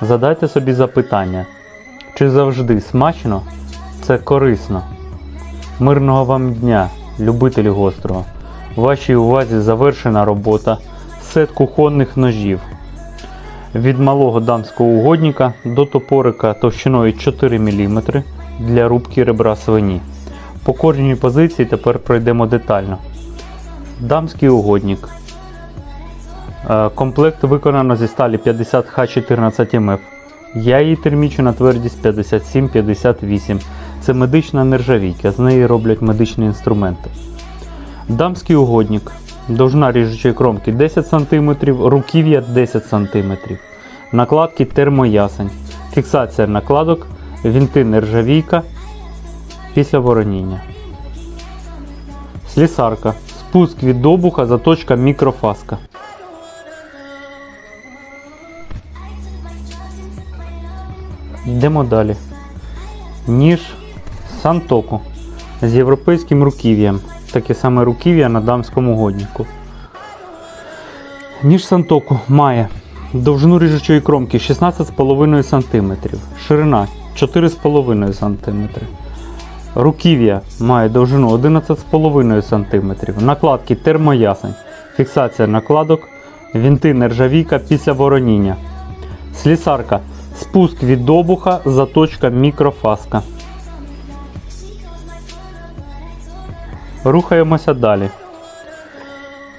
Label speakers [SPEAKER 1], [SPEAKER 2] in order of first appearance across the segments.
[SPEAKER 1] Задайте собі запитання, чи завжди смачно це корисно. Мирного вам дня, любителі гострого. Вашій увазі завершена робота сет кухонних ножів. Від малого дамського угодника до топорика товщиною 4 мм для рубки ребра свині. По кожній позиції тепер пройдемо детально. Дамський угодник. Е, Комплект виконано зі сталі 50Х14МФ. Я її термічу на твердість 57-58. Це медична нержавійка, з неї роблять медичні інструменти. Дамський угодник. Довжина ріжучої кромки 10 см, руків'я 10 см. Накладки термоясень. Фіксація накладок, вінти нержавійка після вороніння. Слісарка. Спуск від добуха, заточка мікрофаска. Йдемо далі. Ніж Сантоку з європейським руків'ям. Таке саме руків'я на дамському годніку. Ніж Сантоку має довжину ріжучої кромки 16,5 см, ширина 4,5 см. Руків'я має довжину 11,5 см. Накладки термоясень. Фіксація накладок, вінти нержавійка після вороніння. Слісарка. Спуск від добуха, заточка мікрофаска. Рухаємося далі.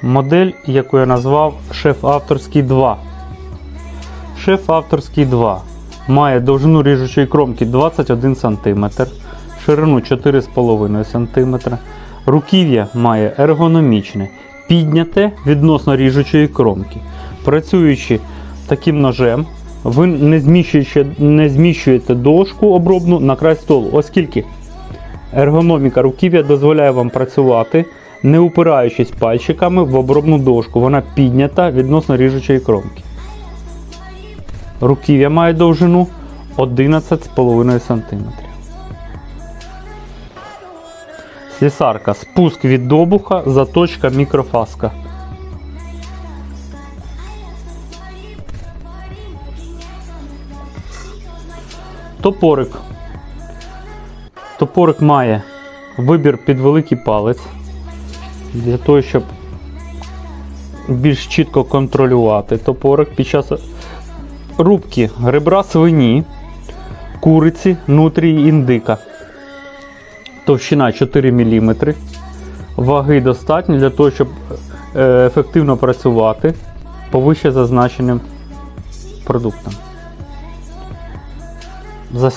[SPEAKER 1] Модель, яку я назвав Шеф Авторський 2. Шеф Авторський 2 має довжину ріжучої кромки 21 см, ширину 4,5 см. Руків'я має ергономічне, підняте відносно ріжучої кромки. Працюючи таким ножем, ви не зміщуєте, не зміщуєте дошку обробну на край столу, оскільки ергономіка руків'я дозволяє вам працювати, не упираючись пальчиками в обробну дошку. Вона піднята відносно ріжучої кромки. Руків'я має довжину 11,5 см. Слісарка. Спуск від добуха, заточка мікрофаска. Топорик. Топорик має вибір під великий палець для того, щоб більш чітко контролювати топорик під час рубки ребра свині, куриці, нутрії індика. Товщина 4 мм. Ваги достатньо для того, щоб е, ефективно працювати по вище зазначеним продуктам.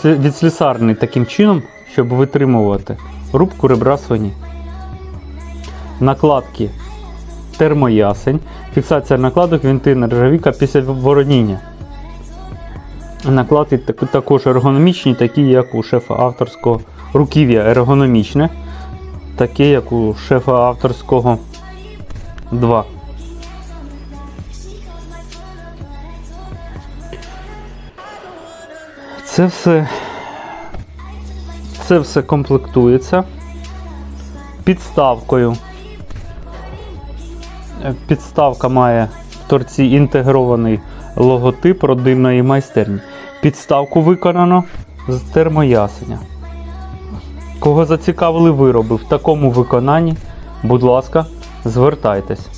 [SPEAKER 1] Відслісарний таким чином, щоб витримувати рубку ребра свині. Накладки термоясень, фіксація накладок, вінти нержавіка після вороніння. Накладки також ергономічні, такі як у шефа авторського руків'я ергономічне, таке як у шефа авторського 2. Це все, це все комплектується підставкою. Е, Підставка має в торці інтегрований логотип родинної майстерні. Підставку виконано з термоясеня. Кого зацікавили вироби в такому виконанні, будь ласка, звертайтесь.